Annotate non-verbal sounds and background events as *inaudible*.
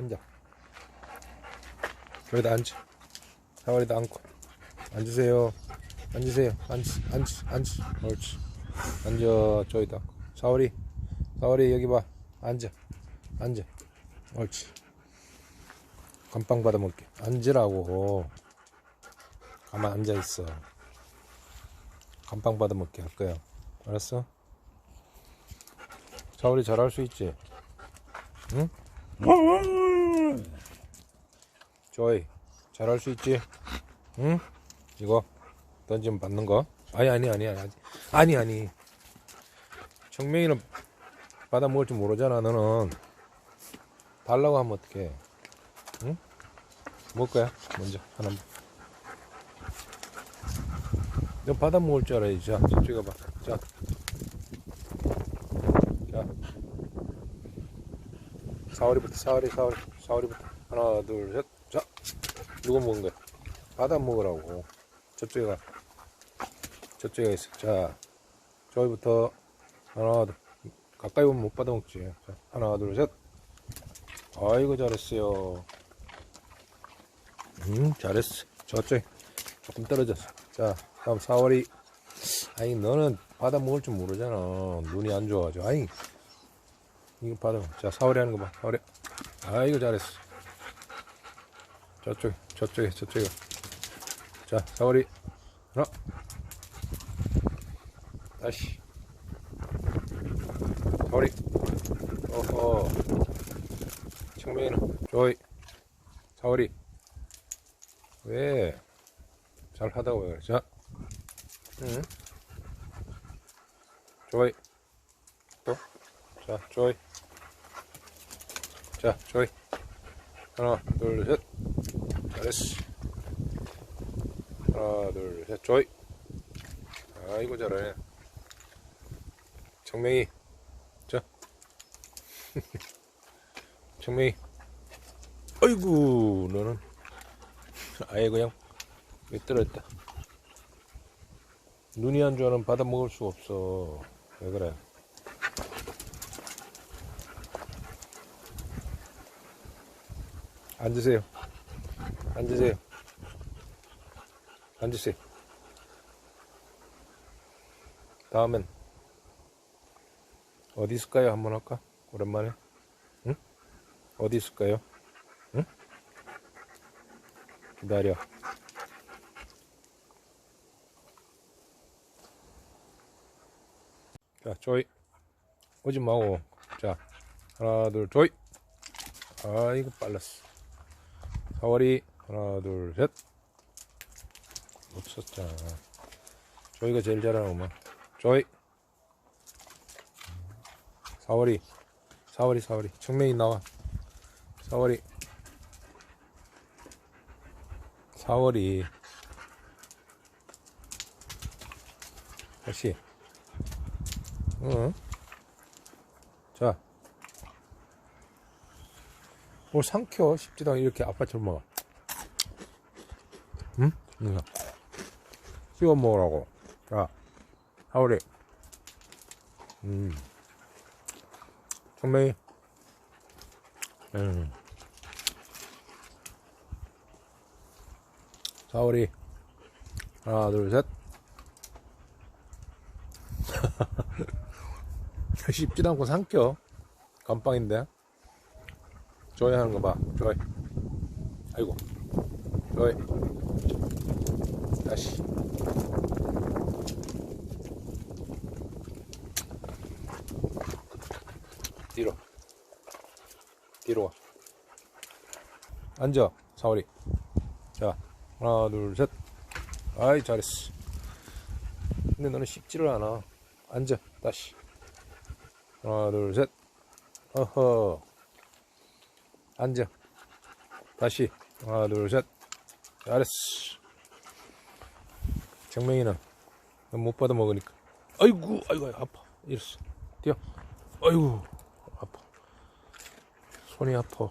앉아. 여기다 앉아. 사월이도 앉고. 앉으세요. 앉으세요. 앉, 앉, 앉. 옳지. 앉아. 저기다. 사월이. 사월이 여기 봐. 앉아. 앉아. 옳지. 감빵 받아 먹게. 앉으라고. 가만 앉아 있어. 감빵 받아 먹게 할 거야. 알았어? 사월이 잘할 수 있지? 응? *laughs* 조이 잘할 수 있지? 응? 이거 던지면 받는 거? 아니 아니 아니 아니 아니 아니 청명이는 받아 먹을 줄 모르잖아 너는 달라고 하면 어떡해 응? 먹을 거야 먼저 하나만 너 받아 먹을 줄 알아야지 자 저쪽에 가봐 자 자. 사월이부터 사월이 사월이 사월이부터 하나 둘셋 자 누가 먹은 거야. 받아 먹으라고. 저쪽에 가. 저쪽에 있어. 자 저기부터 하나 둘. 가까이 오면 못 받아 먹지. 자 하나 둘 셋. 아이고 잘했어요. 음 잘했어. 저쪽에 조금 떨어졌어. 자 다음 사월이. 아니 너는 받아 먹을 줄 모르잖아. 눈이 안 좋아가지고. 아니 이거 받아 자 사월이 하는 거 봐. 사월이. 아이고 잘했어 저쪽에 저쪽에 저쪽에. 자 사월이 하나. 다시 사월이 어허. 청명이는 조이 사월이 왜? 잘하다고 왜 그래 자. 응. 조이 또. 자, 조이. 자, 조이. 하나, 둘, 셋. 잘했어. 하나, 둘, 셋. 조이. 아이고, 잘하네. 청명이. 자. *laughs* 청명이. 아이고, 너는. 아예 그냥, 밑들었다. 눈이 안 좋아는 받아 먹을 수 없어. 왜 그래? 앉으세요. 앉으세요. 앉으세요. 다음엔 어디 있을까요? 한번 할까? 오랜만에. 응? 어디 있을까요? 응? 기다려. 자, 조이. 오지 마고. 자, 하나, 둘, 조이. 아이고, 빨랐어. 사월이 하나 둘 셋. 못 썼잖아. 조이가 제일 잘하는 엄마. 조이. 사월이. 사월이 사월이. 청명이 나와. 사월이. 사월이. 다시. 응. 자. 뭘 삼켜 싶지도 않게 이렇게 아빠처럼 먹어 응? 이거 씹어 먹으라고. 자 하울이. 음. 청명이 음. 사월이. 하나 둘셋. *laughs* 씹지도 않고 삼켜. 감빵인데. 조이 하는 거 봐. 조이. 아이고. 조이. 다시. 뒤로. 뒤로 와. 앉아. 사월이. 자. 하나, 둘, 셋. 아이, 잘했어. 근데 너는 씹지를 않아. 앉아. 다시. 하나, 둘, 셋. 어허. 앉아. 다시. 하나, 둘, 셋. 잘했어. 정명이는 못 받아 먹으니까. 아이고, 아이고, 아파. 이랬어. 뛰어. 아이고, 아파. 손이 아파.